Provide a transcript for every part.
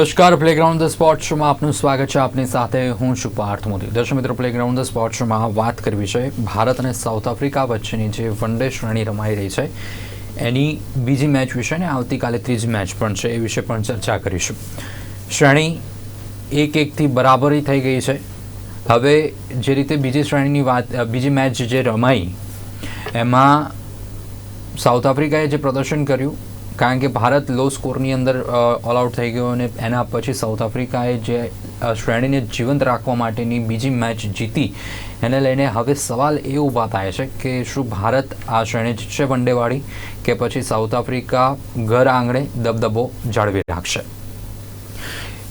નમસ્કાર playground the sport શોમાં આપનું સ્વાગત છે. આપની સાથે હું છું પાર્થ મોદી. દર્શક મિત્રો પ્લેગ્રાઉન્ડ ધ સ્પોર્ટ શોમાં વાત કરવી છે. ભારત અને સાઉથ આફ્રિકા વચ્ચેની જે વન ડે શ્રેણી રમાઈ રહી છે, એની બીજી મેચ વિશે ને આવતીકાલે ત્રીજી મેચ પણ છે, એ વિશે પણ ચર્ચા કરીશું. શ્રેણી એક એકથી બરાબરી થઈ ગઈ છે. હવે જે રીતે બીજી શ્રેણીની વાત બીજી મેચ જે રમાઈ, એમાં સાઉથ આફ્રિકાએ જે પ્રદર્શન કર્યું કારણ કે ભારત લો સ્કોરની અંદર ઓલ આઉટ થઈ ગયો અને એના પછી સાઉથ આફ્રિકાએ જે શ્રેણીને જીવંત રાખવા માટેની બીજી મેચ જીતી. એને લઈને હવે સવાલ એ ઊભા થાય છે કે શું ભારત આ શ્રેણી જીતશે વનડેવાળી કે પછી સાઉથ આફ્રિકા ઘર આંગણે દબદબો જાળવી રાખશે?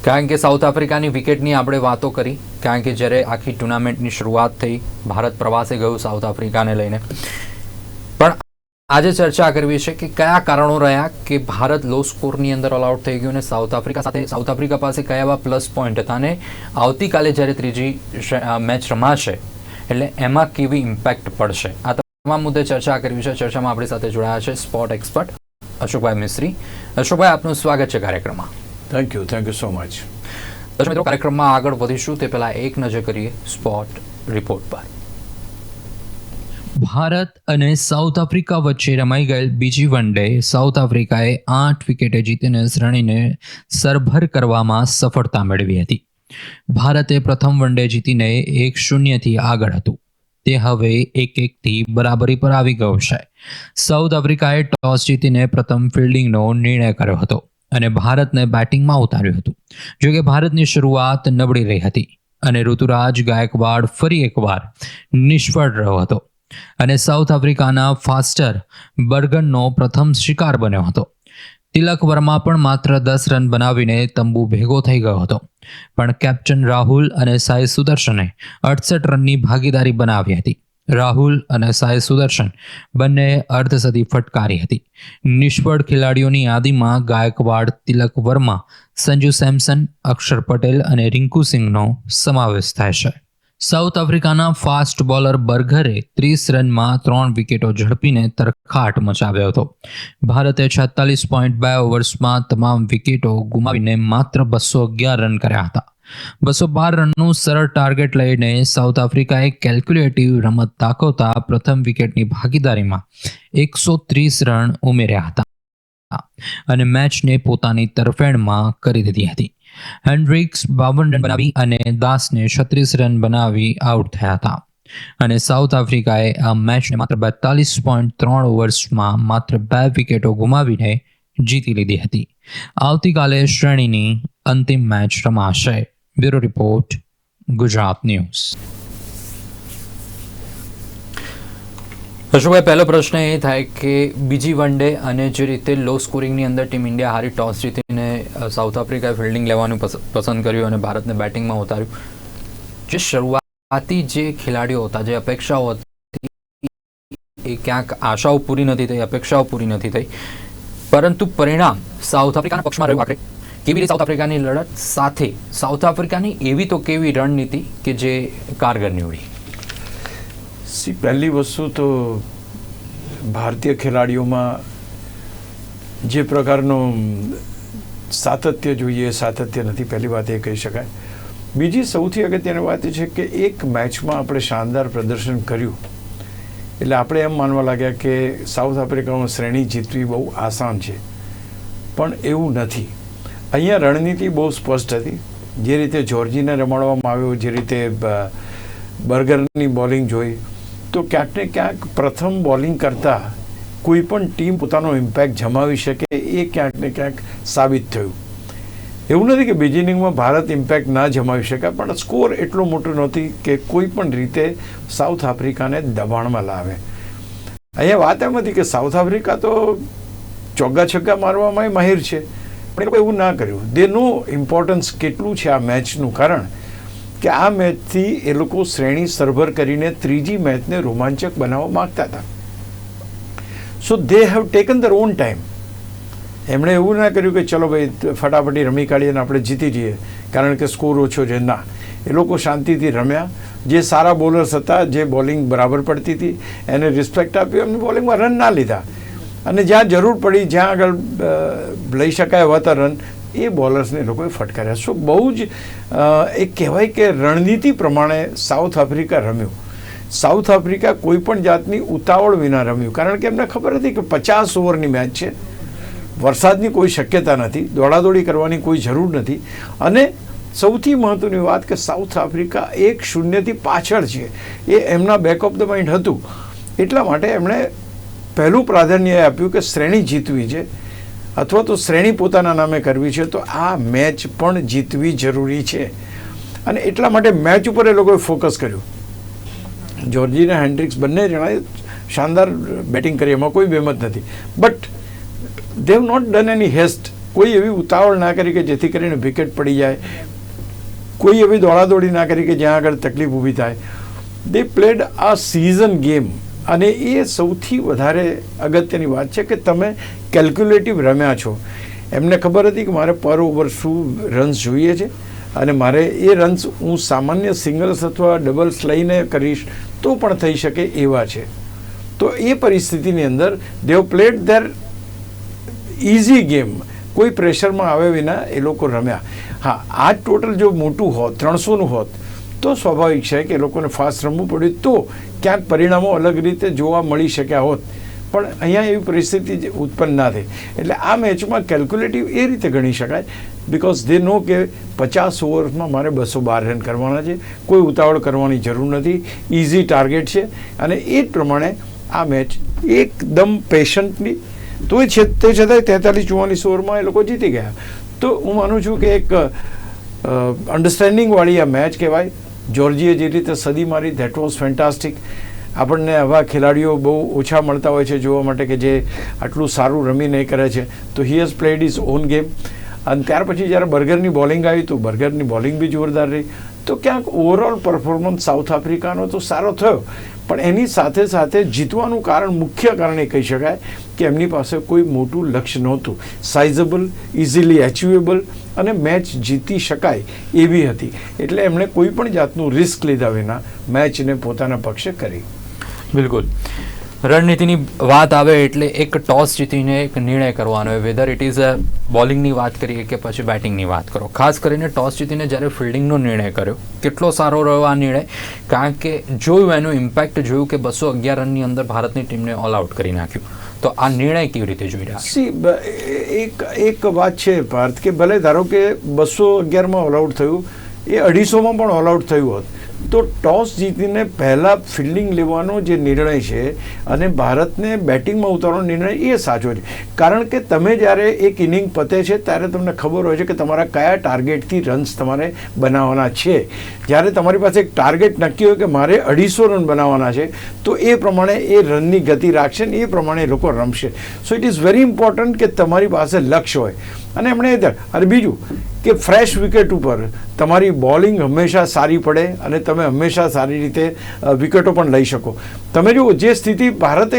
કારણ કે સાઉથ આફ્રિકાની વિકેટની આપણે વાતો કરી, કારણ કે જ્યારે આખી ટુર્નામેન્ટની શરૂઆત થઈ, ભારત પ્રવાસે ગયું સાઉથ આફ્રિકાને લઈને. આજે ચર્ચા કરવી છે કે કયા કારણો રહ્યા કે ભારત લો સ્કોરની અંદર ઓલ આઉટ થઈ ગયું અને સાઉથ આફ્રિકા સાથે સાઉથ આફ્રિકા પાસે કયા એવા પ્લસ પોઈન્ટ હતા અને આવતીકાલે જ્યારે ત્રીજી મેચ રમાશે એટલે એમાં કેવી ઇમ્પેક્ટ પડશે? આ તમામ મુદ્દે ચર્ચા કરવી છે. ચર્ચામાં આપણી સાથે જોડાયા છે સ્પોર્ટ એક્સપર્ટ અશોકભાઈ મિસ્ત્રી. અશોકભાઈ આપનું સ્વાગત છે કાર્યક્રમમાં. Thank you thank you so much મિત્રો કાર્યક્રમમાં આગળ વધીશું. તે પહેલાં એક નજર કરીએ સ્પોટ રિપોર્ટ પર. ભારત અને સાઉથ આફ્રિકા વચ્ચે રમાઈ ગયેલ બીજી વન ડે સાઉથ આફ્રિકાએ આઠ વિકેટે જીતીને શ્રેણીને સરભર કરવામાં સફળતા મેળવી હતી. ભારતે પ્રથમ વન ડે જીતીને એક શૂન્યથી આગળ હતું. તે હવે એક એકથી બરાબરી પર આવી ગયું છે. સાઉથ આફ્રિકાએ ટોસ જીતીને પ્રથમ ફિલ્ડિંગનો નિર્ણય કર્યો હતો અને ભારતને બેટિંગમાં ઉતાર્યું હતું. જોકે ભારતની શરૂઆત નબળી રહી હતી અને ઋતુરાજ ગાયકવાડ ફરી એકવાર નિષ્ફળ રહ્યો હતો. અને સાઉથ આફ્રિકાના ફાસ્ટર બર્ગનનો પ્રથમ શિકાર બન્યો હતો. તિલક વર્મા પણ માત્ર દસ રન બનાવીને તંબુ ભેગો થઈ ગયો હતો. પણ કેપ્ટન રાહુલ અને સાઈ સુદર્શને અડસઠ રનની ભાગીદારી બનાવી હતી. રાહુલ અને સાઈ સુદર્શન બંને અર્ધસદી ફટકારી હતી. નિષ્ફળ ખેલાડીઓની યાદીમાં ગાયકવાડ તિલક વર્મા, સંજુ સેમસન, અક્ષર પટેલ અને રિંકુ સિંહનો સમાવેશ થાય છે. સાઉથ આફ્રિકાના ફાસ્ટ બોલર બર્ગરે ત્રીસ રનમાં ત્રણ વિકેટો ઝડપીને તરખાટ મચાવ્યો હતો. ભારતે છેતાલીસ પોઈન્ટ બે ઓવર્સમાં તમામ વિકેટો ગુમાવીને માત્ર બસો અગિયાર રન કર્યા હતા. બસો બાર રનનું સરળ ટાર્ગેટ લઈને સાઉથ આફ્રિકાએ કેલ્ક્યુલેટિવ રમત દાખવતા પ્રથમ વિકેટની ભાગીદારીમાં એકસો ત્રીસ રન ઉમેર્યા હતા અને મેચને પોતાની તરફેણમાં કરી દીધી હતી. હેન્ડ્રિક્સ બાવન રન બનાવી અને દાસને છત્રીસ રન બનાવી આઉટ થયા હતા. અને સાઉથ આફ્રિકાએ આ મેચને માત્ર બેતાલીસ પોઈન્ટ ત્રણ ઓવર્સમાં માત્ર બે વિકેટો ગુમાવીને જીતી લીધી હતી. આવતીકાલે શ્રેણીની અંતિમ મેચ રમાશે. Bureau report, Gujarat news. Ashokbhai, પહેલો પ્રશ્ન એ થાય કે બીજી વન ડે અને જે રીતે લો સ્કોરિંગની અંદર ટીમ ઇન્ડિયા હારી ટોસ જીતીને સાઉથ આફ્રિકાએ ફિલ્ડિંગ લેવાનું પસંદ કર્યું અને ભારતને બેટિંગમાં ઉતાર્યું. જે શરૂઆતી જે ખેલાડીઓ હતા, જે અપેક્ષાઓ હતી, એ ક્યાંક આશાઓ પૂરી નથી થઈ, અપેક્ષાઓ પૂરી નથી થઈ. પરંતુ પરિણામ સાઉથ આફ્રિકાના પક્ષમાં રહ્યું આખરે. કેવી રીતે સાઉથ આફ્રિકાની લડત સાથે? સાઉથ આફ્રિકાની એવી તો કેવી રણનીતિ કે જે કારગર નીવડી સી, પહેલી વસ્તુ તો ભારતીય ખેલાડીઓમાં જે પ્રકારનું સાતત્ય જોઈએ, સાતત્ય નથી, પહેલી વાત એ કહી શકાય. બીજી સૌથી અગત્યની વાત એ છે કે એક મેચમાં આપણે શાનદાર પ્રદર્શન કર્યું. એટલે આપણે એમ માનવા લાગ્યા કે સાઉથ આફ્રિકામાં શ્રેણી જીતવી બહુ આસાન છે. પણ એવું નથી. અહીંયા રણનીતિ બહુ સ્પષ્ટ હતી. જે રીતે જોર્જીને રમાડવામાં આવ્યો, જે રીતે બર્ગરની બોલિંગ જોઈ, તો ક્યાંક ને ક્યાંક પ્રથમ બોલિંગ કરતાં કોઈ પણ ટીમ પોતાનો ઇમ્પેક્ટ જમાવી શકે એ ક્યાંક ને ક્યાંક સાબિત થયું. એવું નથી કે બીજી ભારત ઇમ્પેક્ટ ના જમાવી શકાય, પણ સ્કોર એટલો મોટો નહોતી કે કોઈ પણ રીતે સાઉથ આફ્રિકાને દબાણમાં લાવે. અહીંયા વાત એમ હતી કે સાઉથ આફ્રિકા તો ચોગ્ગા છગ્ગા મારવામાં માહિર છે. પણ એ એવું ના કર્યું. દે નો ઇમ્પોર્ટન્સ કેટલું છે આ મેચનું કારણ કે આ મેચથી એ લોકો શ્રેણી સરભર કરીને ત્રીજી મેચને રોમાંચક બનાવવા માગતા હતા. So they have taken their on time એમણે એવું ના કર્યું કે ચલો ભાઈ, ફટાફટી રમી કાઢીએ અને આપણે જીતી જઈએ. કારણ કે સ્કોર ઓછો છે. ના. એ લોકો શાંતિથી રમ્યા. જે સારા બોલર્સ હતા, જે બોલિંગ બરાબર પડતી હતી, એને રિસ્પેક્ટ આપ્યું એમની બોલિંગમાં રન ના લીધા. અને જ્યાં જરૂર પડી, જ્યાં આગળ લઈ શકાય હતા રન, એ બોલર્સને લોકોએ ફટકાર્યા. સો, બહુ જ એક કહેવાય કે રણનીતિ પ્રમાણે સાઉથ આફ્રિકા રમ્યું. સાઉથ આફ્રિકા કોઈ પણ જાતની ઉતાવળ વિના રમ્યું. કારણ કે એમને ખબર હતી કે પચાસ ઓવરની મેચ છે. વરસાદની કોઈ શક્યતા નથી, દોડાદોડી કરવાની કોઈ જરૂર નથી અને સૌથી મહત્ત્વની વાત કે સાઉથ આફ્રિકા એક શૂન્યથી પાછળ છે. એ એમના બેક ઓફ ધ માઇન્ડ હતું. એટલા માટે એમણે પહેલું પ્રાધાન્ય આપ્યું કે શ્રેણી જીતવી છે. અથવા તો શ્રેણી પોતાના નામે કરવી છે. તો આ મેચ પણ જીતવી જરૂરી છે. અને એટલા માટે મેચ ઉપર એ લોકોએ ફોકસ કર્યું. જોર્જી અને હેન્ડ્રિક્સ બંને જણાએ શાનદાર બેટિંગ કરી. એમાં કોઈ બેમત નથી. But they've not done any haste કોઈ એવી ઉતાવળ ના કરી કે જેથી કરીને વિકેટ પડી જાય. કોઈ એવી દોડાદોડી ના કરી કે જ્યાં આગળ તકલીફ ઊભી થાય. દે પ્લેડ આ સિઝન ગેમ અને એ સૌથી વધારે અગત્યની વાત છે કે તમે કેલ્ક્યુલેટિવ રમ્યા છો. એમને ખબર હતી કે મારે પર ઓવર શું રન્સ જોઈએ છે. અને મારે એ રન્સ હું સામાન્ય સિંગલ્સ અથવા ડબલ્સ લઈને કરીશ તો પણ થઈ શકે એવા છે. તો એ પરિસ્થિતિની અંદર they've played their easy game કોઈ પ્રેશરમાં આવે વિના એ લોકો રમ્યા. હા આ ટોટલ જો મોટું હોત, ત્રણસોનું હોત, તો સ્વાભાવિક છે કે લોકોને ફાસ્ટ રમવું પડ્યું તો ક્યાંક પરિણામો અલગ રીતે જોવા મળી શક્યા હોત. પણ અહીંયા એવી પરિસ્થિતિ ઉત્પન્ન ના થઈ. એટલે આ મેચમાં કેલ્ક્યુલેટિવ એ રીતે ગણી શકાય બિકોઝ દે નો કે પચાસ ઓવર્સમાં મારે બસો બાર રન કરવાના છે. કોઈ ઉતાવળ કરવાની જરૂર નથી. ઇઝી ટાર્ગેટ છે. અને એ જ પ્રમાણે આ મેચ એકદમ પેશન્ટલી તોય છે તે છતાંય તેતાલીસ, ચુમ્માલીસ ઓવરમાં એ લોકો જીતી ગયા. તો હું માનું છું કે એક અન્ડરસ્ટેન્ડિંગવાળી આ મેચ કહેવાય. જોર્જીએ જે રીતે સદી મારી ધેટ વોઝ ફેન્ટાસ્ટિક આપણને આવા ખેલાડીઓ બહુ ઓછા મળતા હોય છે જોવા માટે કે જે આટલું સારું રમીને કરે છે. તો he has played his own game અને ત્યાર પછી જ્યારે બર્ગરની બોલિંગ આવી તો બર્ગરની બોલિંગ બી જોરદાર રહી. તો ક્યાંક ઓવરઓલ પરફોર્મન્સ સાઉથ આફ્રિકાનો તો સારો થયો. પણ એની સાથે સાથે જીતવાનું કારણ મુખ્ય કારણ એ કહી શકાય કે એમની પાસે કોઈ મોટું લક્ષ્ય નહોતું. સાઇઝેબલ ઇઝીલી એચિવેબલ અને મેચ જીતી શકાય એવી હતી. એટલે એમણે કોઈ પણ જાતનું રિસ્ક લીધા વિના મેચને પોતાના પક્ષે કરી. બિલકુલ. રણનીતિની વાત આવે એટલે એક ટોસ જીતીને એક નિર્ણય કરવાનો હોય. વેધર ઇટ ઇઝ બોલિંગની વાત કરીએ કે પછી બેટિંગની વાત કરો. ખાસ કરીને ટોસ જીતીને જ્યારે ફિલ્ડિંગનો નિર્ણય કર્યો, કેટલો સારો રહ્યો આ નિર્ણય? કારણ કે જોયું એનું ઇમ્પેક્ટ જોયું કે બસો અગિયાર રનની અંદર ભારતની ટીમને ઓલ આઉટ કરી નાખ્યું. તો આ નિર્ણય કેવી રીતે જોઈ રહ્યા સી એક એક વાત છે પાર્થ કે ભલે ધારો કે બસો અગિયારમાં ઓલ આઉટ થયું, એ અઢીસોમાં પણ ઓલ આઉટ થયું હોત. તો ટોસ જીતીને પહેલાં ફિલ્ડિંગ લેવાનો જે નિર્ણય છે અને ભારતને બેટિંગમાં ઉતારવાનો નિર્ણય એ સાચો છે. કારણ કે તમે જ્યારે એક ઇનિંગ પતે છે ત્યારે તમને ખબર હોય છે કે તમારા કયા ટાર્ગેટથી રન્સ તમારે બનાવવાના છે. જ્યારે તમારી પાસે એક ટાર્ગેટ નક્કી હોય કે મારે અઢીસો રન બનાવવાના છે, તો એ પ્રમાણે એ રનની ગતિ રાખશે ને એ પ્રમાણે લોકો રમશે. So it is very important કે તમારી પાસે લક્ષ્ય હોય. અને એમણે એ અને બીજું કે ફ્રેશ વિકેટ ઉપર તમારી બોલિંગ હંમેશા સારી પડે અને તમે હંમેશા સારી રીતે વિકેટો પણ લઈ શકો. તમે જુઓ, જે સ્થિતિ ભારતે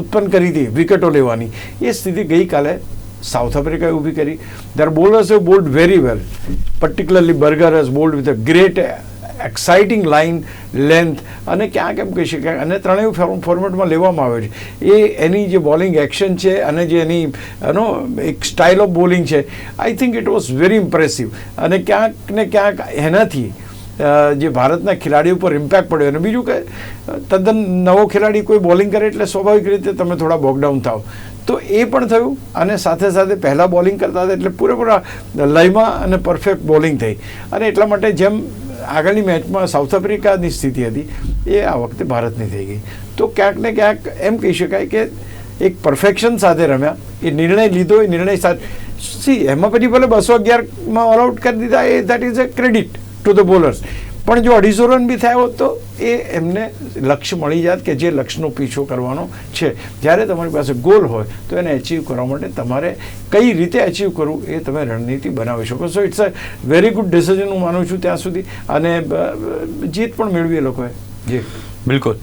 ઉત્પન્ન કરી હતી વિકેટો લેવાની, એ સ્થિતિ ગઈકાલે સાઉથ આફ્રિકાએ ઊભી કરી. There bowlers have bowled very well particularly Burger has bowled with a great exciting line length અને ક્યાંક એમ કહી શકાય, અને ત્રણેય ફોર્મ- ફોર્મેટમાં લેવામાં આવે છે. એ એની જે બોલિંગ એક્શન છે અને જે એની એનો એક સ્ટાઇલ ઓફ બોલિંગ છે I think it was very impressive અને ક્યાંક ને ક્યાંક એનાથી જે ભારતના ખેલાડીઓ પર ઇમ્પેક્ટ પડ્યો. અને બીજું કે, તદ્દન નવો ખેલાડી કોઈ બોલિંગ કરે એટલે સ્વાભાવિક રીતે તમે થોડા બોકડાઉન થાવ તો એ પણ થયું અને સાથે સાથે પહેલાં બોલિંગ કરતા હતા એટલે પૂરેપૂરા લયમાં અને પરફેક્ટ બોલિંગ થઈ. અને એટલા માટે જેમ આગળની મેચમાં સાઉથ આફ્રિકાની સ્થિતિ હતી, એ આ વખતે ભારતની થઈ ગઈ. તો ક્યાંક ને ક્યાંક એમ કહી શકાય કે એક પરફેક્શન સાથે રમ્યા. એ નિર્ણય લીધો, એ નિર્ણય સાથે સી એમાં પછી ભલે બસો અગિયારમાં ઓલ આઉટ કરી દીધા, એ that is a credit to the bowlers પણ જો અઢીસો રન બી થયા હોત તો એ એમને લક્ષ્ય મળી જાત કે જે લક્ષ્યનો પીછો કરવાનો છે. જ્યારે તમારી પાસે ગોલ હોય તો એને અચીવ કરવા માટે તમારે કઈ રીતે અચીવ કરવું એ તમે રણનીતિ બનાવી શકો. So it's a very good decision હું માનું છું ત્યાં સુધી. અને જીત પણ મેળવી એ લોકોએ. જી. બિલકુલ.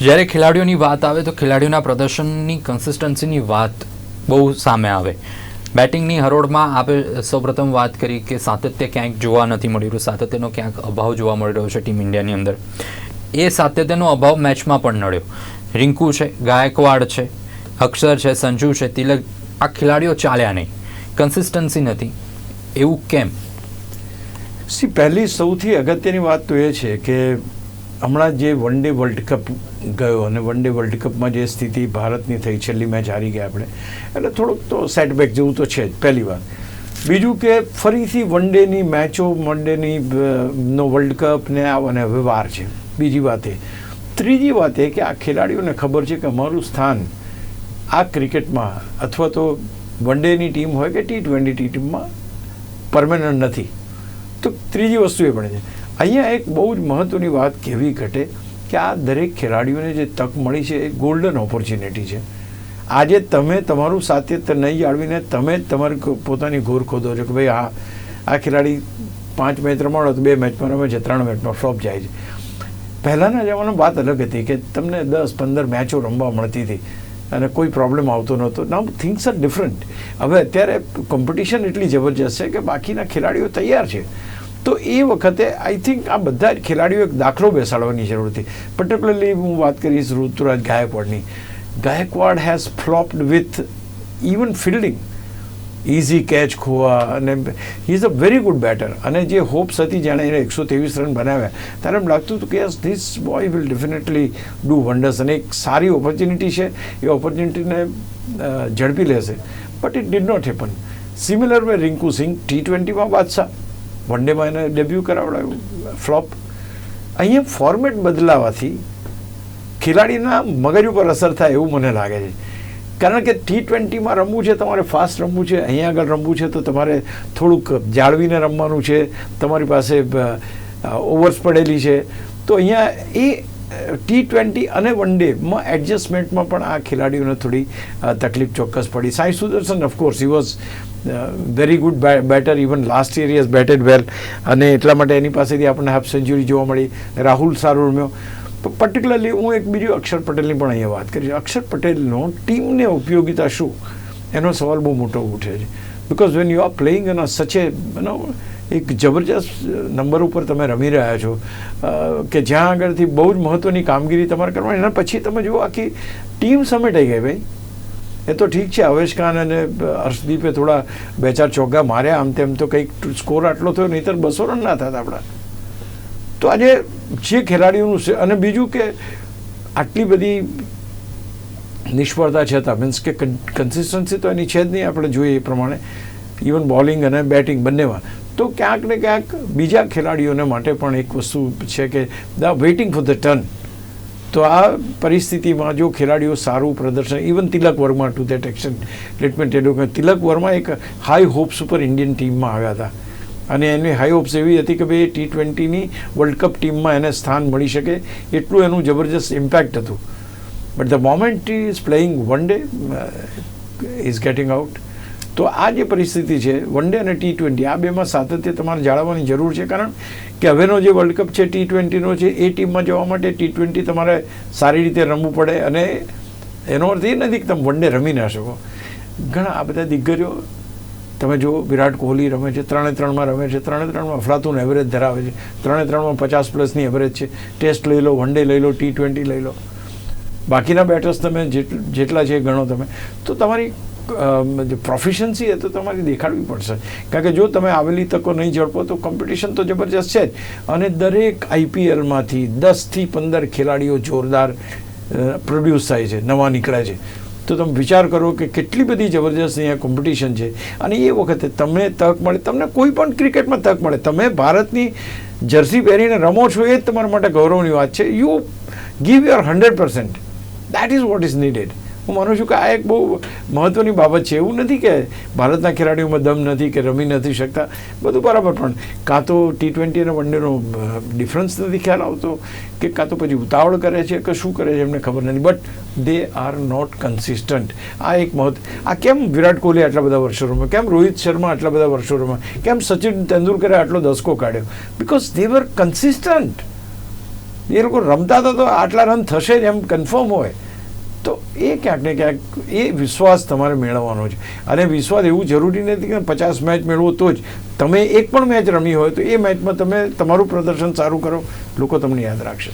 જ્યારે ખેલાડીઓની વાત આવે તો ખેલાડીઓના પ્રદર્શનની કન્સિસ્ટન્સીની વાત બહુ સામે આવે. બેટિંગની હરોળમાં આપણે સૌપ્રથમ વાત કરી કે સાતત્ય ક્યાંક જોવા નથી મળી રહ્યું. સાતત્યનો ક્યાંક અભાવ જોવા મળી રહ્યો છે ટીમ ઇન્ડિયાની અંદર. એ સાતત્યનો અભાવ મેચમાં પણ નડ્યો. રિંકુ છે, ગાયકવાડ છે, અક્ષર છે, સંજુ છે, તિલક, આ ખેલાડીઓ ચાલ્યા નહીં. કન્સિસ્ટન્સી નથી. એવું કેમ? સી, પહેલી સૌથી અગત્યની વાત તો એ છે કે હમણાં જે વન ડે વર્લ્ડ કપ ગયો અને વન ડે વર્લ્ડ કપમાં જે સ્થિતિ ભારતની થઈ, છેલ્લી મેચ હારી ગયા આપણે, એટલે થોડુંક તો સેટબેક જેવું તો છે જ, પહેલી વાત. બીજું કે ફરીથી વન ડેની મેચો વન ડેની નો વર્લ્ડ કપ ને અને હવે વાર છે. બીજી વાત એ. ત્રીજી વાત એ કે આ ખેલાડીઓને ખબર છે કે અમારું સ્થાન આ ક્રિકેટમાં અથવા તો વન ડેની ટીમ હોય કે ટી ટ્વેન્ટી ટીમમાં પરમેનન્ટ નથી. તો ત્રીજી વસ્તુ એ પણ છે. અહીંયા એક બહુ જ મહત્ત્વની વાત કહેવી ઘટે કે આ દરેક ખેલાડીઓને જે તક મળી છે એ ગોલ્ડન ઓપોર્ચ્યુનિટી છે. આજે તમે તમારું સાતત્ય નહીં જાળવીને તમે જ તમારી પોતાની ઘોર ખોદો છો કે ભાઈ આ આ ખેલાડી પાંચ મેચ રમાડો તો બે મેચમાં રમે છે, ત્રણ મેચમાં ફ્લોપ જાય છે. પહેલાંના જમાનામાં વાત અલગ હતી કે તમને દસ પંદર મેચો રમવા મળતી હતી અને કોઈ પ્રોબ્લેમ આવતો નહોતો. નામ થિંગ્સ આર ડિફરન્ટ હવે અત્યારે કોમ્પિટિશન એટલી જબરજસ્ત છે કે બાકીના ખેલાડીઓ તૈયાર છે. તો એ વખતે આઈ થિંક આ બધા જ ખેલાડીઓ એક દાખલો બેસાડવાની જરૂર હતી. પર્ટિક્યુલરલી હું વાત કરીશ Ruturaj ગાયકવાડની. Gaikwad has flopped with even fielding easy catch ખોવા અને he is a very good batter અને જે હોપ્સ હતી જાણે એને એકસો ત્રેવીસ રન બનાવ્યા, ત્યારે એમ લાગતું હતું કે yes this boy will definitely do wonders અને એક સારી ઓપોર્ચ્યુનિટી છે. એ ઓપોર્ચ્યુનિટીને ઝડપી લેશે. But it did not happen similar way Rinku Singh T ટ્વેન્ટીમાં બાદશાહ. વન ડેમાં એને ડેબ્યુ કરાવડાવ્યું ફ્લોપ અહીંયા ફોર્મેટ બદલાવાથી ખેલાડીના મગજ ઉપર અસર થાય એવું મને લાગે છે. કારણ કે ટી ટ્વેન્ટીમાં રમવું છે, તમારે ફાસ્ટ રમવું છે, અહીંયા આગળ રમવું છે, તો તમારે થોડુંક જાળવીને રમવાનું છે, તમારી પાસે ઓવર્સ પડેલી છે. તો અહીંયા એ ટી ટ્વેન્ટી અને વન ડેમાં એડજસ્ટમેન્ટમાં પણ આ ખેલાડીઓને થોડી તકલીફ ચોક્કસ પડી. Sai Sudharsan of course he was very good batter even last year yes batted well અને એટલા માટે એની પાસેથી આપણને હાફ સેન્ચુરી જોવા મળી. રાહુલ સારો રમ્યો. પર્ટિક્યુલરલી હું એક બીજું અક્ષર પટેલની પણ અહીંયા વાત કરીશ. અક્ષર પટેલનો ટીમને ઉપયોગિતા શું? એનો સવાલ બહુ મોટો ઉઠે છે. Because when you are playing an such a no એક જબરજસ્ત નંબર ઉપર તમે રમી રહ્યા છો. કે જ્યાં આગળથી બહુ જ મહત્ત્વની કામગીરી તમારે કરવાની, એના પછી તમે જુઓ આખી ટીમ સમેટાઈ ગઈ ભાઈ. એ તો ઠીક છે અવેશ ખાન અને હર્ષદીપે થોડા બે ચાર ચોગ્ગા માર્યા, આમ તેમ તો કંઈક સ્કોર આટલો થયો, નહીંતર બસો રન ના થતા આપણા. તો આજે જે ખેલાડીઓનું છે, અને બીજું કે આટલી બધી નિષ્ફળતા છતાં મીન્સ કે કન્સિસ્ટન્સી તો એની છે જ નહીં, આપણે જોઈએ એ પ્રમાણે. ઇવન બોલિંગ અને બેટિંગ બંનેમાં. તો ક્યાંક ને ક્યાંક બીજા ખેલાડીઓને માટે પણ એક વસ્તુ છે કે the waiting for the turn તો આ પરિસ્થિતિમાં જો ખેલાડીઓ સારું પ્રદર્શન even Tilak Varma to that action let me tell Tilak Varma એક હાઈ હોપ્સ ઉપર ઇન્ડિયન ટીમમાં આવ્યા હતા. અને એની હાઈ હોપ્સ એવી હતી કે ભાઈ ટી ટ્વેન્ટીની વર્લ્ડ કપ ટીમમાં એને સ્થાન મળી શકે. એટલું એનું જબરજસ્ત ઇમ્પેક્ટ હતું. But the moment is playing one day is getting out તો આ જે પરિસ્થિતિ છે વન ડે અને ટી ટ્વેન્ટી આ બેમાં સાતત્ય તમારે જાળવવાની જરૂર છે. કારણ કે હવેનો જે વર્લ્ડ કપ છે ટી ટ્વેન્ટીનો છે, એ ટીમમાં જવા માટે ટી ટ્વેન્ટી તમારે સારી રીતે રમવું પડે અને એનો અર્થ એ નથી કે તમે વન ડે રમી ના શકો. ઘણા આ બધા દિગ્ગજો, તમે જો વિરાટ કોહલી રમે છે, ત્રણે ત્રણમાં રમે છે, ત્રણે ત્રણમાં અફલાતુન એવરેજ ધરાવે છે, ત્રણે ત્રણમાં પચાસ પ્લસની એવરેજ છે. ટેસ્ટ લઈ લો વન ડે લઈ લો ટી ટ્વેન્ટી લઈ લો. બાકીના બેટર્સ તમે જેટ- જેટલા છે ગણો તમે. તો તમારી પ્રોફિશન્સી એ તો તમારી દેખાડવી પડશે. કારણ કે જો તમે આવેલી તકો નહીં ઝડપો તો કોમ્પિટિશન તો જબરજસ્ત છે જ. અને દરેક આઈપીએલમાંથી દસથી પંદર ખેલાડીઓ જોરદાર પ્રોડ્યુસ થાય છે, નવા નીકળે છે. તો તમે વિચાર કરો કે કેટલી બધી જબરજસ્ત અહીંયા કોમ્પિટિશન છે. અને એ વખતે તમને તક મળે, તમને કોઈ પણ ક્રિકેટમાં તક મળે. તમે ભારતની જર્સી પહેરીને રમો છો એ જ તમારા માટે ગૌરવની વાત છે. You give your hundred percent that is what is needed હું માનું છું કે આ એક બહુ મહત્ત્વની બાબત છે. એવું નથી કે ભારતના ખેલાડીઓમાં દમ નથી કે રમી નથી શકતા. બધું બરાબર, પણ કાં તો ટી ટ્વેન્ટી અને વનડેનો ડિફરન્સ નથી ખ્યાલ આવતો કે કાં તો પછી ઉતાવળ કરે છે કે શું કરે છે એમને ખબર નથી. But they are not consistent આ એક મહત્વ, આ કેમ વિરાટ કોહલી આટલા બધા વર્ષો રમ્યો? કેમ રોહિત શર્મા આટલા બધા વર્ષો રમ્યા? કેમ સચિન તેંડુલકરે આટલો દસકો કાઢ્યો? બિકોઝ દે વર કન્સિસ્ટન્ટ એ લોકો રમતા હતા તો આટલા રન થશે જ એમ કન્ફર્મ હોય. તો એ ક્યાંક ને ક્યાંક એ વિશ્વાસ તમારે મેળવવાનો છે. અને વિશ્વાસ એવું જરૂરી નથી કે પચાસ મેચ મેળવો તો જ. તમે એક પણ મેચ રમી હોય તો એ મેચમાં તમે તમારું પ્રદર્શન સારું કરો. લોકો તમને યાદ રાખશે.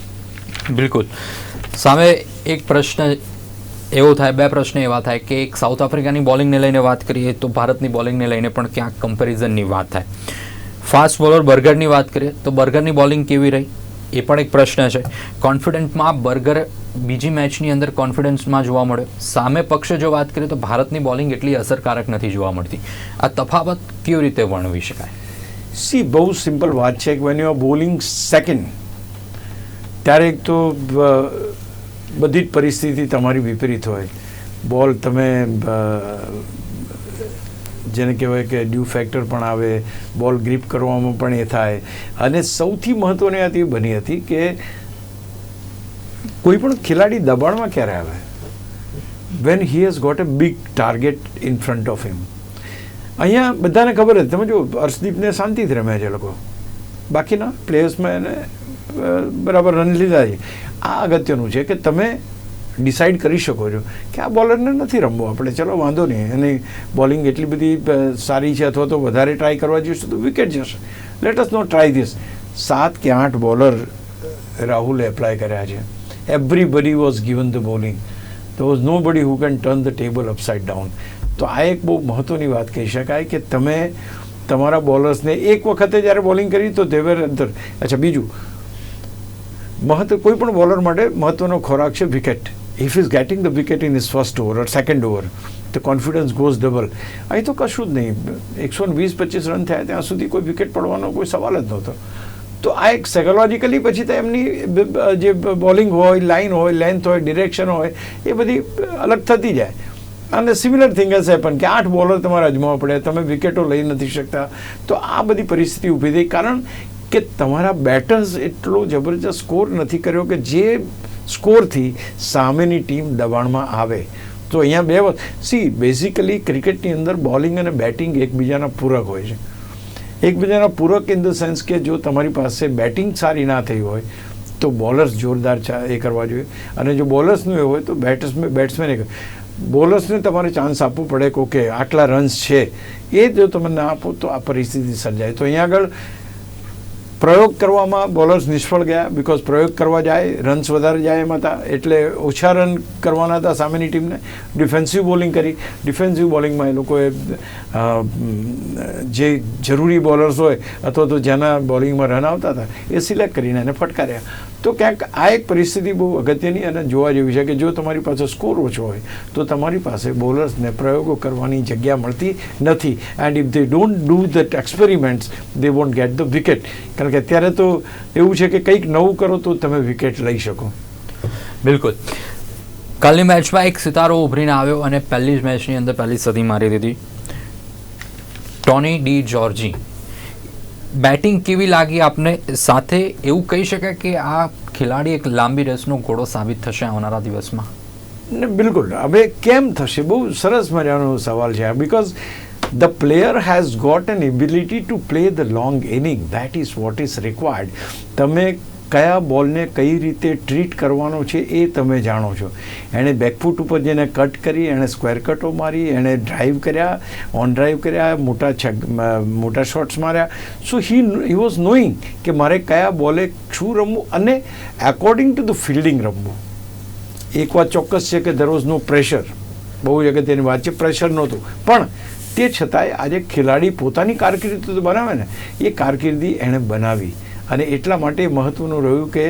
બિલકુલ. સામે એક પ્રશ્ન એવો થાય, બે પ્રશ્ન એવા થાય કે એક સાઉથ આફ્રિકાની બોલિંગને લઈને વાત કરીએ તો ભારતની બોલિંગને લઈને પણ ક્યાંક કમ્પેરિઝનની વાત થાય. ફાસ્ટ બોલર બર્ગરની વાત કરીએ તો બર્ગરની બોલિંગ કેવી રહી? એ પણ એક પ્રશ્ન છે. કોન્ફિડન્ટમાં બર્ગર બીજી મેચની અંદર કોન્ફિડન્સમાં જોવા મળ્યો સામે પક્ષે જો વાત કરીએ તો ભારતની બોલિંગ એટલી અસરકારક નથી જોવા મળતી. આ તફાવત કેવી રીતે વર્ણવી શકાય? સી બહુ સિમ્પલ વાત છે when you are bowling second ત્યારે એક તો બધી જ પરિસ્થિતિ તમારી વિપરીત હોય. બોલ તમે જેને કહેવાય કે ડ્યુ ફેક્ટર પણ આવે બોલ ગ્રીપ કરવામાં પણ એ થાય. અને સૌથી મહત્ત્વની વાત એ બની હતી કે કોઈ પણ ખેલાડી દબાણમાં ક્યારે આવે? When he has got a big target in front of him અહીંયા બધાને ખબર હતી. તમે જો હર્ષદીપને શાંતિથી રમ્યા છે લોકો. બાકીના પ્લેયર્સમાં એને બરાબર રન લીધા છે. આ અગત્યનું છે કે તમે ડિસાઈડ કરી શકો છો કે આ બોલરને નથી રમવો. આપણે ચલો, વાંધો નહીં. અને બોલિંગ એટલી બધી સારી છે અથવા તો વધારે ટ્રાય કરવા જઈશું તો વિકેટ જશે. Let us know try this સાત કે આઠ બોલર રાહુલે એપ્લાય કર્યા છે. Everybody was given the bowling the was nobody who can turn the table upside down તો આ એક બહુ મહત્ત્વની વાત કહી શકાય કે તમે તમારા બોલર્સને એક વખતે જ્યારે બોલિંગ કરી તો દેવર અંતર અચ્છા, બીજું. મહત્વ, કોઈ પણ બોલર માટે મહત્વનો ખોરાક છે wicket if he's getting the wicket in his first over or second over the confidence goes double અહીં તો કશું જ નહીં એકસો વીસ પચીસ રન થયા ત્યાં સુધી કોઈ વિકેટ પડવાનો કોઈ સવાલ જ નહોતો. તો આ એક સાયકોલોજીકલી પછી તો એમની જે બોલિંગ હોય લાઇન હોય લેન્થ હોય ડિરેક્શન હોય, એ બધી અલગ થતી જાય. અને સિમિલર થિંગ હશે પણ કે આઠ બોલર તમારે અજમાવવા પડે તમે વિકેટો લઈ નથી શકતા. તો આ બધી પરિસ્થિતિ ઊભી થઈ. કારણ કે તમારા બેટર્સ એટલો જબરજસ્ત સ્કોર નથી કર્યો કે જે સ્કોરથી સામેની ટીમ દબાણમાં આવે. તો અહીંયા બે સી બેઝિકલી ક્રિકેટની અંદર બોલિંગ અને બેટિંગ એકબીજાના પૂરક હોય છે. એકબીજાના પૂરક ઇન ધ સેન્સ કે જો તમારી પાસે બેટિંગ સારી ના થઈ હોય, તો બોલર્સ જોરદાર એ કરવા જોઈએ. અને જો બોલર્સનું એ હોય, તો બેટ્સમેન બેટ્સમેન બોલર્સને તમારે ચાન્સ આપવો પડે કે ઓકે આટલા રન્સ છે. એ જો તમે ના આપો, તો આ પરિસ્થિતિ સર્જાય. તો અહીંયા આગળ પ્રયોગ કરવામાં બોલર્સ નિષ્ફળ ગયા બિકોઝ પ્રયોગ કરવા જાય રન્સ વધારે જાય એમાં હતા એટલે ઓછા રન કરવાના હતા સામેની ટીમને. ડિફેન્સિવ બોલિંગ કરી. ડિફેન્સિવ બોલિંગમાં એ લોકોએ જે જરૂરી બોલર્સ હોય અથવા તો જેના બોલિંગમાં રન આવતા હતા એ સિલેક્ટ કરીને એને ફટકાર્યા. તો ક્યાંક આ એક પરિસ્થિતિ બહુ અગત્યની અને જોવા જેવી છે કે જો તમારી પાસે સ્કોર ઓછો હોય, તો તમારી પાસે બોલર્સને પ્રયોગો કરવાની જગ્યા મળતી નથી. And if they don't do that experiments they won't get the wicket કારણ કે અત્યારે તો એવું છે કે કંઈક નવું કરો તો તમે વિકેટ લઈ શકો. બિલકુલ. કાલની મેચમાં એક સિતારો ઉભરીને આવ્યો અને પહેલી જ મેચની અંદર પહેલી સદી મારી દીધી. ટોની ડી જોર્જી બેટિંગ કેવી લાગી આપને? સાથે એવું કહી શકાય કે આ ખેલાડી એક લાંબી રેસનો ઘોડો સાબિત થશે આવનારા દિવસમાં? ને બિલકુલ. હવે કેમ થશે? બહુ સરસ મજાનો સવાલ છે because the player has got an ability to play the long inning that is what is required તમે કયા બોલને કઈ રીતે ટ્રીટ કરવાનો છે એ તમે જાણો છો. એણે બેકફૂટ ઉપર જેને કટ કરી, એણે સ્ક્વેર કટો મારી, એણે ડ્રાઈવ કર્યા ઓન ડ્રાઈવ કર્યા, મોટા છગ મોટા શોટ્સ માર્યા. સો હી હી વોઝ નોઈંગ કે મારે કયા બોલે શું રમવું અને એકોર્ડિંગ ટુ ધ ફિલ્ડિંગ રમવું. એક વાત ચોક્કસ છે કે ધર વોઝ નો પ્રેશર બહુ જ અગત્યની વાત છે પ્રેશર નહોતું. પણ તે છતાંય આજે ખેલાડી પોતાની કારકિર્દી તો બનાવે ને, એ કારકિર્દી એણે બનાવી. અને એટલા માટે મહત્ત્વનું રહ્યું કે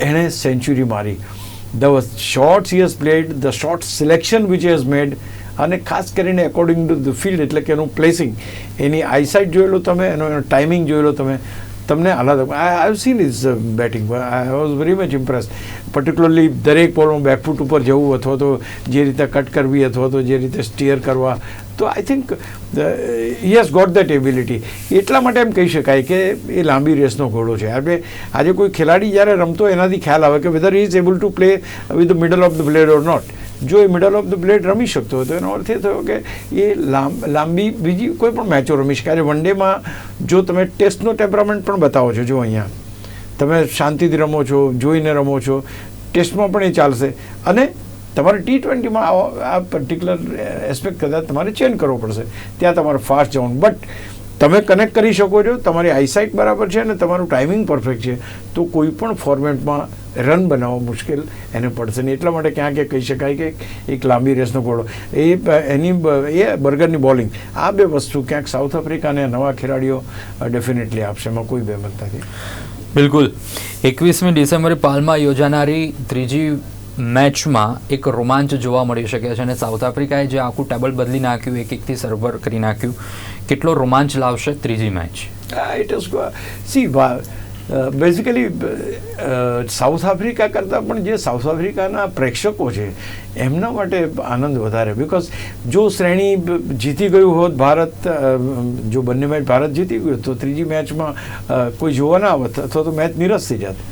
એણે સેન્ચુરી મારી. The shots he has played the shot selection which has made અને ખાસ કરીને એકોર્ડિંગ ટુ ધ ફિલ્ડ એટલે કે એનું પ્લેસિંગ એની આઈસાઇટ જોઈ લો તમે, એનો એનો ટાઈમિંગ જોઈ લો તમે. તમને આહલાદ I have seen his batting I was very much impress particularly દરેક બોલમાં બેકફૂટ ઉપર જવું અથવા તો જે રીતે કટ કરવી અથવા તો જે રીતે સ્ટીયર કરવા તો I think he has got that ability એટલા માટે એમ કહી શકાય કે એ લાંબી રેસનો ઘોડો છે. આપણે આજે કોઈ ખેલાડી જ્યારે રમતો એનાથી ખ્યાલ આવે કે whether is able to play with the middle of the blade or not જો એ મિડલ ઓફ ધ બ્લેડ રમી શકતો તો એનો અર્થ એ થયો કે એ લાંબ- લાંબી બીજી કોઈ પણ મેચો રમી શકે. આજે વન ડેમાં જો તમે ટેસ્ટનો ટેમ્પરામેન્ટ પણ બતાવો છો, જો અહીંયા તમે શાંતિથી રમો છો, જોઈને રમો છો, ટેસ્ટમાં પણ એ ચાલશે. અને તમારે ટી ટ્વેન્ટીમાં આ પર્ટિક્યુલર એસ્પેક્ટ કદાચ તમારે ચેન્જ કરવો પડશે. ત્યાં તમારે ફાસ્ટ જવાનું. બટ તમે કનેક્ટ કરી શકો છો, તમારી આઈસાઇટ બરાબર છે અને તમારું ટાઈમિંગ પરફેક્ટ છે. તો કોઈ પણ ફોર્મેટમાં રન બનાવવા મુશ્કેલ, એને પડશે નહીં. એટલા માટે ક્યાંક એ કહી શકાય કે એક લાંબી રેસનો ઘોડો. એ એની એ બર્ગરની બોલિંગ આ બે વસ્તુ ક્યાંક સાઉથ આફ્રિકાને નવા ખેલાડીઓ ડેફિનેટલી આપશે. એમાં કોઈ બેમત નથી. બિલકુલ. એકવીસમી ડિસેમ્બરે પાલમાં યોજાનારી ત્રીજી મેચમાં એક રોમાંચ જોવા મળી શકે છે અને સાઉથ આફ્રિકાએ જે આખું ટેબલ બદલી નાખ્યું, એક એકથી સર્વર કરી નાખ્યું, કેટલો રોમાંચ લાવશે ત્રીજી match? It is see basically South Africa કરતાં પણ જે સાઉથ આફ્રિકાના પ્રેક્ષકો છે, એમના માટે આનંદ વધારે. બિકોઝ જો શ્રેણી જીતી ગયું હોત ભારત જો બંને મેચ ભારત જીતી ગયું તો ત્રીજી મેચમાં કોઈ જોવા ના આવત અથવા તો મેચ નિરસ થઈ જાત.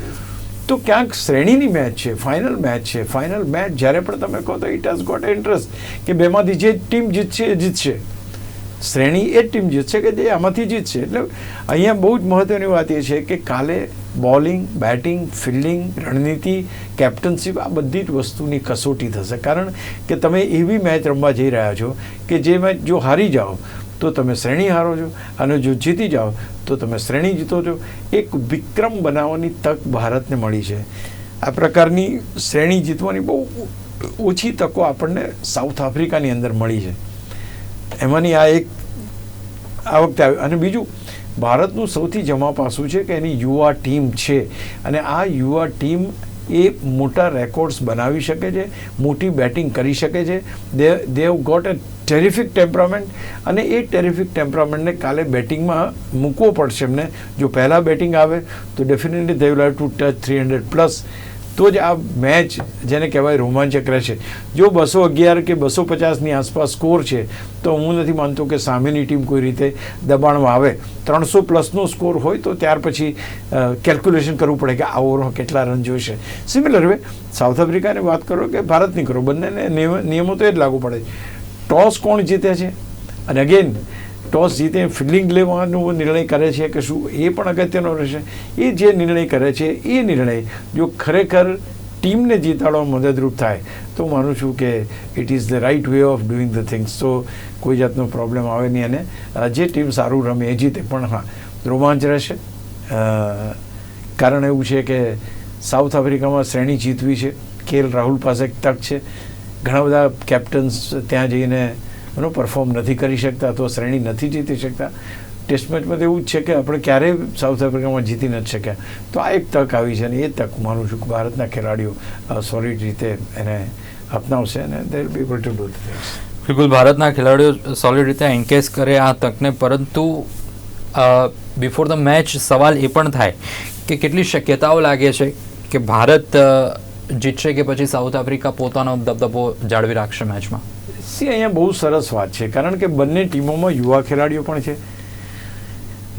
તો ક્યાંક શ્રેણીની મેચ છે ફાઇનલ મેચ છે. ફાઇનલ મેચ જ્યારે પણ તમે કહો તો ઇટ હેઝ ગોટ ઇન્ટરેસ્ટ કે બેમાંથી જે ટીમ જીતશે એ જીતશે. શ્રેણી એ ટીમ જીતશે કે જે આમાંથી જીતશે. એટલે અહીંયા બહુ જ મહત્ત્વની વાત એ છે કે કાલે બોલિંગ બેટિંગ ફિલ્ડિંગ રણનીતિ કેપ્ટનશીપ આ બધી જ વસ્તુની કસોટી થશે. કારણ કે તમે એવી મેચ રમવા જઈ રહ્યા છો કે જે મેચ જો હારી જાઓ તો તમે શ્રેણી હારો છો. અને જો જીતી જાઓ, તો તમે શ્રેણી જીતો છો. એક વિક્રમ બનાવવાની તક ભારતને મળી છે. આ પ્રકારની શ્રેણી જીતવાની બહુ ઓછી તકો આપણને સાઉથ આફ્રિકાની અંદર મળી છે. એમાંની આ એક આ વખતે આવ્યું. અને બીજું, ભારતનું સૌથી જમા પાસું છે કે એની યુવા ટીમ છે. અને આ યુવા ટીમ એ મોટા રેકોર્ડ્સ બનાવી શકે છે, મોટી બેટિંગ કરી શકે છે. They, they've got a terrific temperament અને એ ટેરિફિક ટેમ્પરામેન્ટને કાલે બેટિંગમાં મૂકવો પડશે એમને. જો પહેલાં બેટિંગ આવે, તો definitely they will to touch three hundred plus તો જ આ મેચ જેને કહેવાય રોમાંચક રહેશે. જો બસો અગિયાર કે બસો પચાસની આસપાસ સ્કોર છે, તો હું નથી માનતો કે સામેની ટીમ કોઈ રીતે દબાણમાં આવે. ત્રણસો પ્લસનો સ્કોર હોય તો ત્યાર પછી કેલ્ક્યુલેશન કરવું પડે કે આ ઓવરમાં કેટલા રન જોઈશે સિમિલર વે સાઉથ આફ્રિકાની વાત કરો કે ભારતની કરો. બંનેને નિયમો તો એ જ લાગુ પડે. છે ટોસ કોણ જીતે છે? અને અગેન ટોસ જીતે ફિલ્ડિંગ લેવાનો નિર્ણય કરે છે કે શું? એ પણ અગત્યનો રહેશે. એ જે નિર્ણય કરે છે, એ નિર્ણય જો ખરેખર ટીમને જીતાડવામાં મદદરૂપ થાય, તો માનું છું કે it is the right way of doing the things તો કોઈ જાતનો પ્રોબ્લેમ આવે નહીં. અને જે ટીમ સારું રમે એ જીતે. પણ હા, રોમાંચ રહેશે. કારણ એવું છે કે સાઉથ આફ્રિકામાં શ્રેણી જીતવી છે. કેએલ રાહુલ પાસે એક તક છે. ઘણા બધા કેપ્ટન્સ ત્યાં જઈને એનો પરફોર્મ નથી કરી શકતા, અથવા શ્રેણી નથી જીતી શકતા. ટેસ્ટ મેચમાં તો એવું જ છે કે આપણે ક્યારેય સાઉથ આફ્રિકામાં જીતી નથી શક્યા. તો આ એક તક આવી છે અને એ તક માનું છું કે ભારતના ખેલાડીઓ સોલિડ રીતે એને અપનાવશે અને they be able to do બિલકુલ ભારતના ખેલાડીઓ સોલિડ રીતે એન્કેસ કરે આ તકને, પરંતુ બિફોર ધ મેચ સવાલ એ પણ થાય કે કેટલી શક્યતાઓ લાગે છે કે ભારત જીતશે કે પછી સાઉથ આફ્રિકા પોતાનો દબદબો જાળવી રાખશે મેચમાં? સી, અહીંયા બહુ સરસ વાત છે. કારણ કે બંને ટીમોમાં યુવા ખેલાડીઓ પણ છે.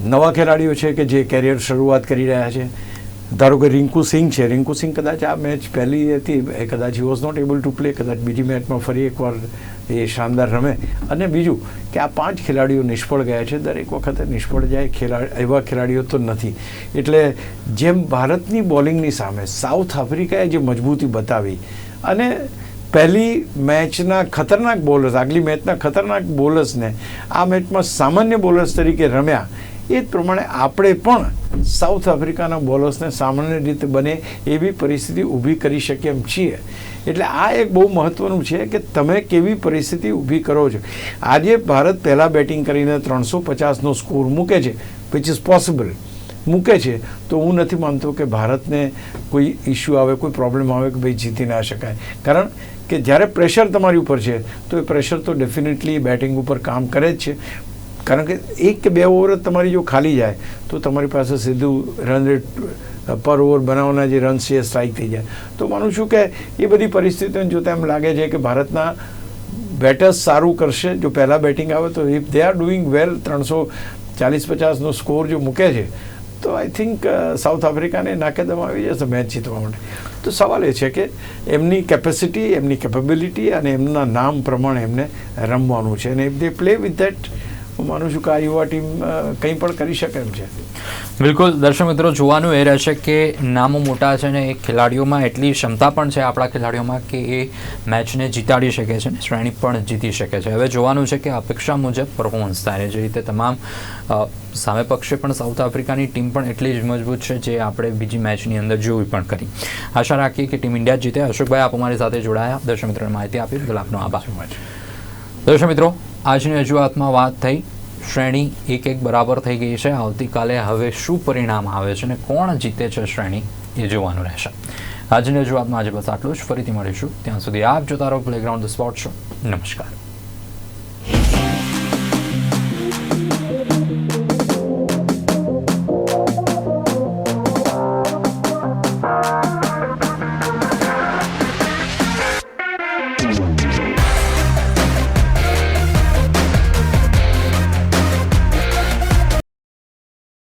નવા ખેલાડીઓ છે કે જે કેરિયર શરૂઆત કરી રહ્યા છે. ધારો કે રિંકુ સિંહ છે, રિંકુ સિંહ કદાચ આ મેચ પહેલી હતી, એ કદાચ he was not able to play કદાચ બીજી મેચમાં ફરી એકવાર એ શાનદાર રમે. અને બીજું કે આ પાંચ ખેલાડીઓ નિષ્ફળ ગયા છે, દરેક વખતે નિષ્ફળ જાય ખેલાડી એવા ખેલાડીઓ તો નથી. એટલે જેમ ભારતની બોલિંગની સામે સાઉથ આફ્રિકાએ જે મજબૂતી બતાવી અને પહેલી મેચના ખતરનાક બોલર્સ આગલી મેચના ખતરનાક બોલર્સને આ મેચમાં સામાન્ય બોલર્સ તરીકે રમ્યા એ જ પ્રમાણે આપણે પણ સાઉથ આફ્રિકાના બોલર્સને સામાન્ય રીતે બને એવી પરિસ્થિતિ ઊભી કરી શકીએ એમ છીએ. એટલે આ એક બહુ મહત્વનું છે કે તમે કેવી પરિસ્થિતિ ઊભી કરો છો. આજે ભારત પહેલાં બેટિંગ કરીને ત્રણસો પચાસનો સ્કોર મૂકે છે વિચ ઇઝ પોસિબલ મૂકે છે, તો હું નથી માનતો કે ભારતને કોઈ ઇસ્યુ આવે, કોઈ પ્રોબ્લેમ આવે કે ભાઈ જીતી ના શકાય. કારણ કે જ્યારે પ્રેશર તમારી ઉપર છે, તો એ પ્રેશર તો ડેફિનેટલી બેટિંગ ઉપર કામ કરે જ છે. કારણ કે એક કે બે ઓવર જ તમારી જો ખાલી જાય, તો તમારી પાસે સીધું રન રેટ પર ઓવર બનાવવાના જે રન્સ છે સ્ટ્રાઇક થઈ જાય. તો માનું છું કે એ બધી પરિસ્થિતિઓને જોતાં એમ લાગે છે કે ભારતના બેટર્સ સારું કરશે. જો પહેલાં બેટિંગ આવે તો if they are doing well ત્રણસો ચાલીસ પચાસનો સ્કોર જો મૂકે છે, તો આઈ થિંક સાઉથ આફ્રિકાને નાકેદમ આવી જશે મેચ જીતવા માટે. તો સવાલ એ છે કે એમની કેપેસિટી એમની કેપેબિલિટી અને એમના નામ પ્રમાણે એમને રમવાનું છે. અને if they play with that હું માનું છું કે આ યુવા ટીમ કંઈ પણ કરી શકે એમ છે. બિલકુલ દર્શક મિત્રો જોવાનું એ રહેશે કે નામો મોટા છે ને એ ખેલાડીઓમાં એટલી ક્ષમતા પણ છે આપણા ખેલાડીઓમાં કે એ મેચને જીતાડી શકે છે ને શ્રેણી પણ જીતી શકે છે. હવે જોવાનું છે કે અપેક્ષા મુજબ પરફોર્મન્સ થાય. જે રીતે તમામ સામે પક્ષે પણ સાઉથ આફ્રિકાની ટીમ પણ એટલી જ મજબૂત છે જે આપણે બીજી મેચની અંદર જોવી પણ કરી. આશા રાખીએ કે ટીમ ઇન્ડિયા જીતે. અશોકભાઈ આપ અમારી સાથે જોડાયા. દર્શક મિત્રોને માહિતી આપી. બદલ આપનો આભાર દર્શક મિત્રો આજની રજૂઆતમાં વાત થઈ. શ્રેણી એક એક બરાબર થઈ ગઈ છે. આવતીકાલે હવે શું પરિણામ આવે છે અને કોણ જીતે છે શ્રેણી એ જોવાનું રહેશે. આજની રજૂઆતમાં આજે બસ આટલું જ. ફરીથી મળીશું. ત્યાં સુધી આપ જોતા રહો પ્લેગ્રાઉન્ડ ધ સ્પોર્ટ શો નમસ્કાર.